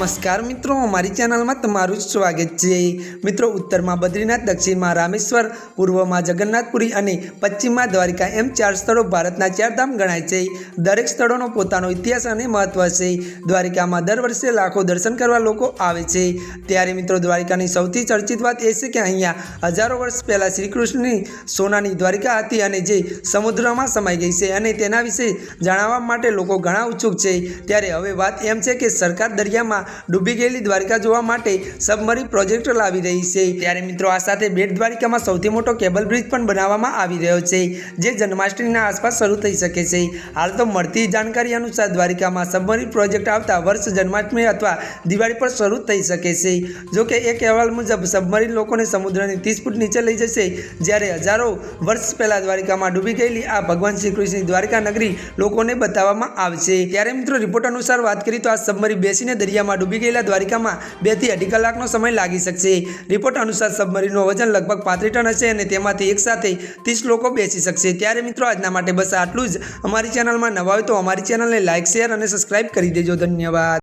નમસ્કાર મિત્રો, અમારી ચેનલમાં તમારું સ્વાગત છે. મિત્રો, ઉત્તરમાં બદ્રીનાથ, દક્ષિણમાં રામેશ્વર, પૂર્વમાં જગન્નાથપુરી અને પશ્ચિમમાં દ્વારિકા એમ ચાર સ્થળો ભારતના ચાર ધામ ગણાય છે. દરેક સ્થળોનો પોતાનો ઇતિહાસ અને મહત્વ છે. દ્વારિકામાં દર વર્ષે લાખો દર્શન કરવા લોકો આવે છે. ત્યારે મિત્રો, દ્વારિકાની સૌથી ચર્ચિત વાત એ છે કે અહીંયા હજારો વર્ષ પહેલાં શ્રીકૃષ્ણની સોનાની દ્વારિકા હતી અને જે સમુદ્રમાં સમાઈ ગઈ છે અને તેના વિશે જાણવા માટે લોકો ઘણા ઉત્સુક છે. ત્યારે હવે વાત એમ છે કે સરકાર દરિયામાં ડૂબી ગયેલી દ્વારિકા જોવા માટે સબમરીન પ્રોજેક્ટ લાવી રહી છે. ત્યારે મિત્રો, આ સાથે બેટ દ્વારિકામાં સૌથી મોટો કેબલ બ્રિજ પણ બનાવવામાં આવી રહ્યો છે, જે જન્માષ્ટમીના આસપાસ શરૂ થઈ શકે છે. હાલ તો મળતી જાણકારી અનુસાર દ્વારિકામાં સબમરીન પ્રોજેક્ટ આવતા વર્ષ જન્માષ્ટમી અથવા દિવાળી પર શરૂ થઈ શકે છે. જોકે એક અહેવાલ મુજબ, સબમરીન લોકોને સમુદ્રની ત્રીસ ફૂટ નીચે લઈ જશે, જ્યારે હજારો વર્ષ પહેલાં દ્વારિકામાં ડૂબી ગયેલી આ ભગવાન શ્રી કૃષ્ણની દ્વારિકા નગરી લોકોને બતાવવામાં આવશે. ત્યારે મિત્રો, રિપોર્ટ અનુસાર વાત કરીએ તો આ સબમરીન બેસીને દરિયામાં ડૂબી ગયેલા દ્વારિકામાં બેથી અઢી કલાકનો સમય લાગી શકશે. રિપોર્ટ અનુસાર સબમરીનનું વજન લગભગ પાંત્રીસ ટન હશે અને તેમાંથી એક સાથે ત્રીસ લોકો બેસી શકશે. ત્યારે મિત્રો આજના માટે બસ આટલું જ. અમારી ચેનલમાં નવા હોય તો અમારી ચેનલને લાઇક શેર અને સબસ્ક્રાઇબ કરી દેજો. ધન્યવાદ.